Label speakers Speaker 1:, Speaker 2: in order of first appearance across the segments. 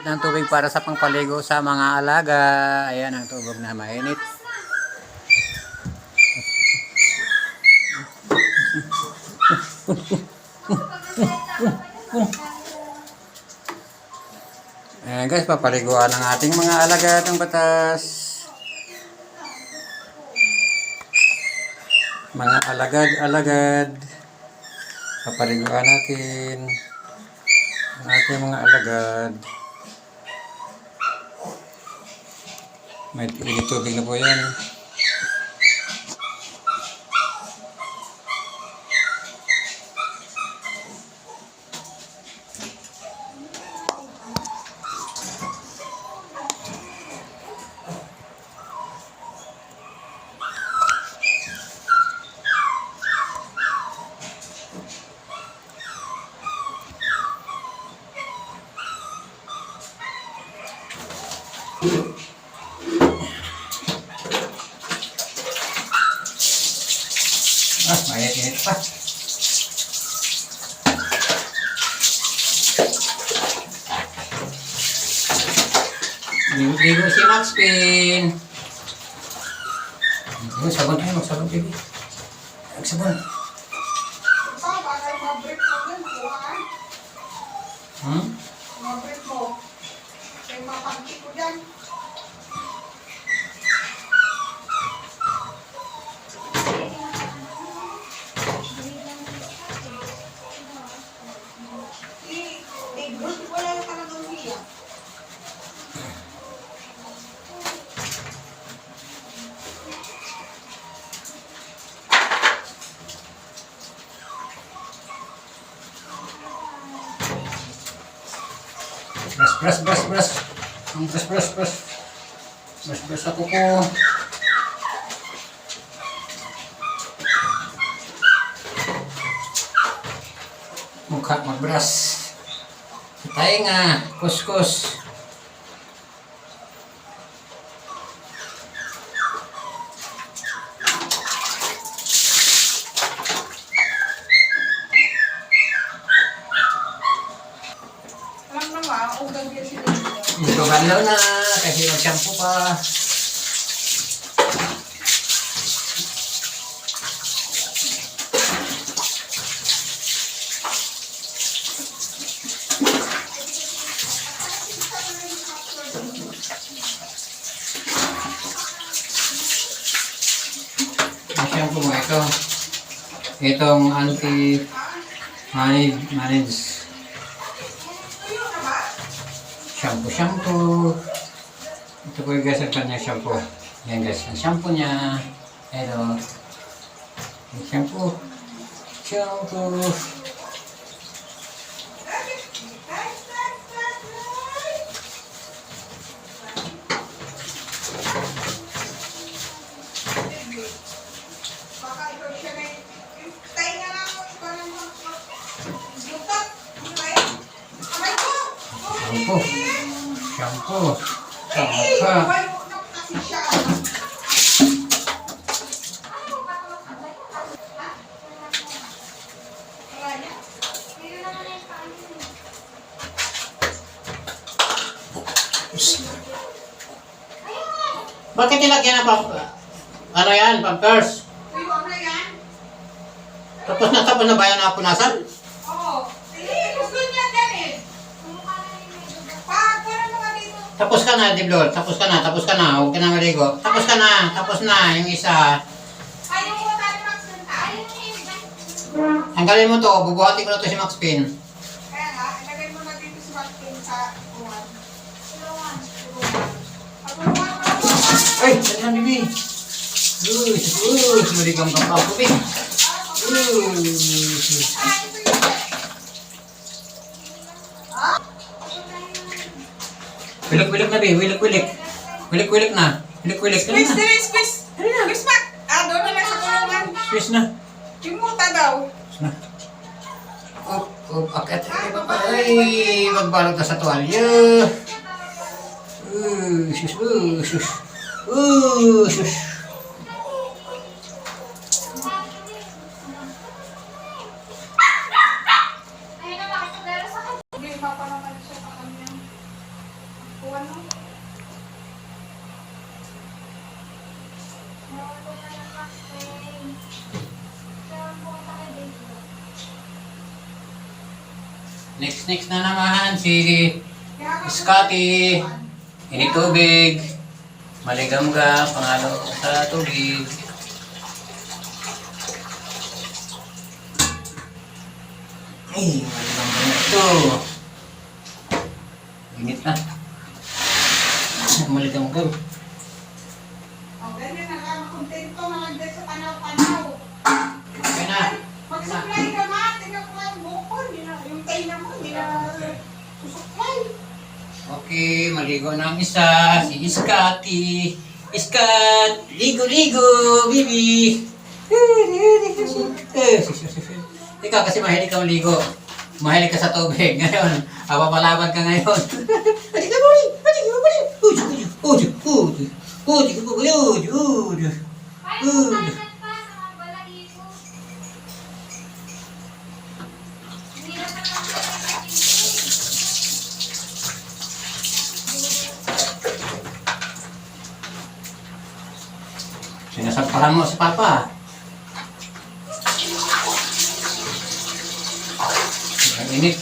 Speaker 1: Gamit ng tubig para sa pangpaligo sa mga alaga. Ayan ang tubig na mainit. Ayan guys, papaliguan ang ating mga alaga ng batas. Mga alagad-alagad. Papaliguan natin ang ating mga alagad. May init tubig na po yan. Ligo si Max Pin. Ayun, sabon tayo, magsabon baby. Magsabon. Hmm?
Speaker 2: Mabrit mo. May mapagki ko dyan.
Speaker 1: Brush, brush, brush. Ang brush, brush, brush. Brush, brush ako po. Mukha mag-brush. Sa tainga, kuskus.
Speaker 2: Alam
Speaker 1: Banlaw na, kasi mag-shampoo pa. Shampoo mo ito. Itong anti manage manage shampoo shampoo. Ito po yung guys ang kanya shampoo. Yan guys, ang shampoo niya. Ito. Yung shampoo. Shampoo.
Speaker 2: Baka ikaw siya na yung... Tayo nga lang ako, ikaw na yung... Lutot! Aray! Aray ko!
Speaker 1: Shampoo. Shampoo.
Speaker 2: Aray niya.
Speaker 1: Bakit nilagyan na pa? Ano yan? Pampers?
Speaker 2: Ano yan?
Speaker 1: Tapos na tapos na ba yan napunasan?
Speaker 2: Oo.
Speaker 1: Tapos ka na, Diblor. Tapos ka na, tapos ka na. Huwag ka na maligo. Tapos ka na, tapos na. Yung isa.
Speaker 2: Ayaw mo tayo magsalita. Ayaw mo yung
Speaker 1: Tanggalin mo to. Bubuhatin ko na to si Max Pin.
Speaker 2: Kaya nga, ilagay mo na dito si Martin sa uwan. Na tulungan.
Speaker 1: Ay! Saan yan, Bibi? Uy! Uy! Sumaligam ka pa ako, Bibi. Uy!
Speaker 2: Ah, ito yun. Ah?
Speaker 1: Wilik-wilik na, Bibi. Wilik-wilik. Wilik-wilik na. Wilik-wilik. Dali
Speaker 2: Squeeze,
Speaker 1: na.
Speaker 2: dali, squeeze. Squeeze, Mac. Ah, doon na lang sa tulungan.
Speaker 1: Squeeze na.
Speaker 2: Kimuta daw.
Speaker 1: Squeeze na. Up, up, akit. Ay, magbalot na sa tuwalya. Uy, sus, uy, sus. Uy, sus. Next, next na naman si Scotty. Ini tubig. Maligam-gam, pangalo sa tubig. Ay, maligam-gam na ito. Init na. Maligam-gam.
Speaker 2: Oh,
Speaker 1: Okay, maligo na ang isa. Si Scotty. Scott! Ligo-ligo, baby! Ikaw kasi mahilig ka maligo. Mahilig ka sa tubig. Ngayon, papapalaban ka ngayon. Halika mo rin! Halika mo rin! Uji, uji, uji, uji. Uji, uji, uji, uji. Uji. Sinasampahan mo si Papa. Ang init.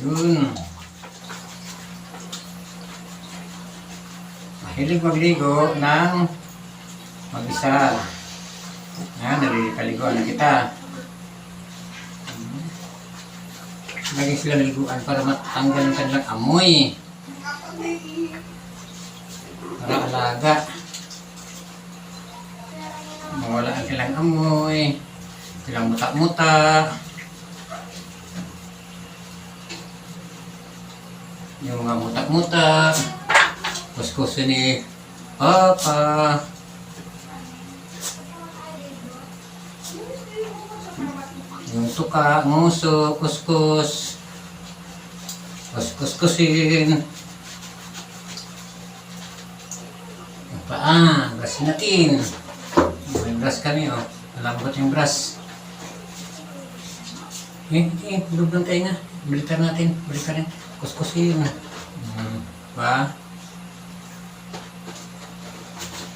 Speaker 1: Yun. Mahilig magligo ng mag-isa. Yan, nalilipaliguan na kita. Lagi sila naliguan para matanggal ang kanilang amoy. Para alaga. Mawala ang kanilang amoy. Silang muta-muta. Yung mga muta-muta. Kuskusin ni Papa. Yung tuka, nguso, kuskus. Kuskus-kusin. Yung paa, brush natin. May brush kami, oh. Malambot yung brush. Eh, eh, loob ng tayo nga. Balikan natin, balikan natin. Kuskusin. Hmm, ba?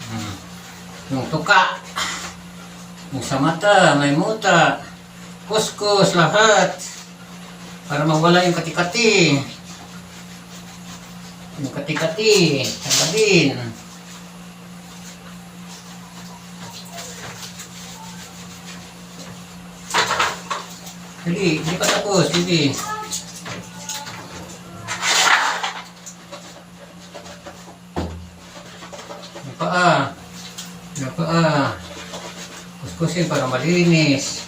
Speaker 1: Hmm. Yung tuka. Yung sa may muta. Kuskus lahat. Para mawala yung kati-kati. Yung kati-kati. Tanggalin. Dali, hindi pa tapos. Dali. Yung paa. Yung paa. Kuskusin para malinis.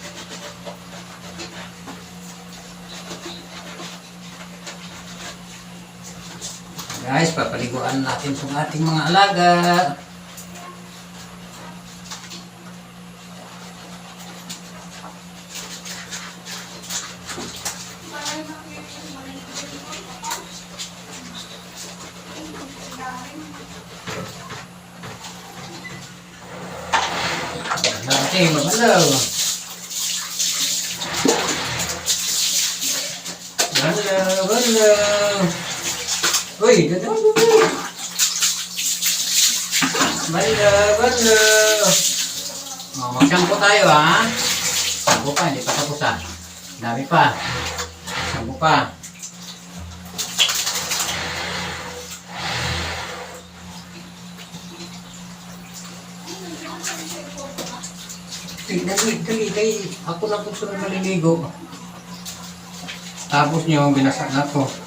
Speaker 1: Guys, papaliguan natin itong ating mga alaga.
Speaker 2: parang nakikita mo na yung
Speaker 1: Natin, mabalaw. Balaw, balaw. Uy, ganda mo Balaw, balaw. Oh, magsampo tayo ha. Sampo pa, hindi pa tapos ha. Dami pa. Sampo pa. Dali, dali, dali. Ako na po sunod naliligo. Tapos niyo, binasa na ko.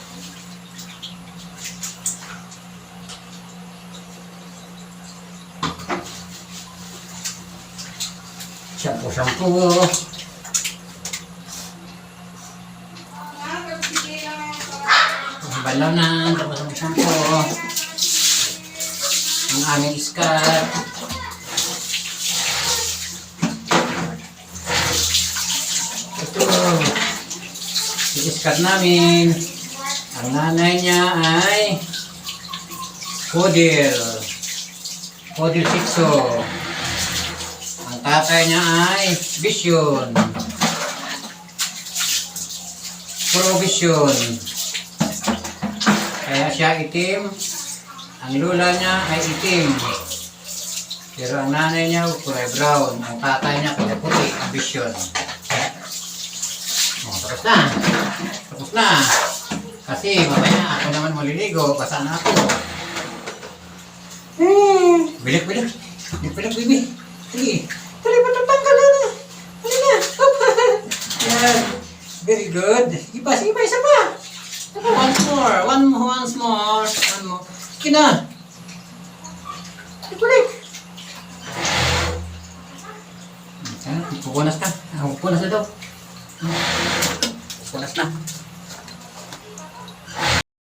Speaker 1: Shampoo-shampoo. Balaw na, tapos ang shampoo. Ang aming iskat. Ito. I-iskat namin. Ang nanay niya ay Kodil. Model 6 Ang tatay niya ay Vision. Provision. Kaya siya itim. Ang lula niya ay itim. Pero ang nanay niya kulay brown. Ang tatay niya kulay puti. Ang Vision. Oh, tapos na. Tapos na. Kasi mamaya ako naman maliligo. Basa na ako. Eh, bilik, bilik. Bilik, bilik. Sige. Dali ba ito tanggalan na? Dali na. Yan. Very good. Iba, iba, isa pa. Once more. One more. Once more. One more. Sige na. Ibalik. Pupunas na. Pupunas na daw. Pupunas na.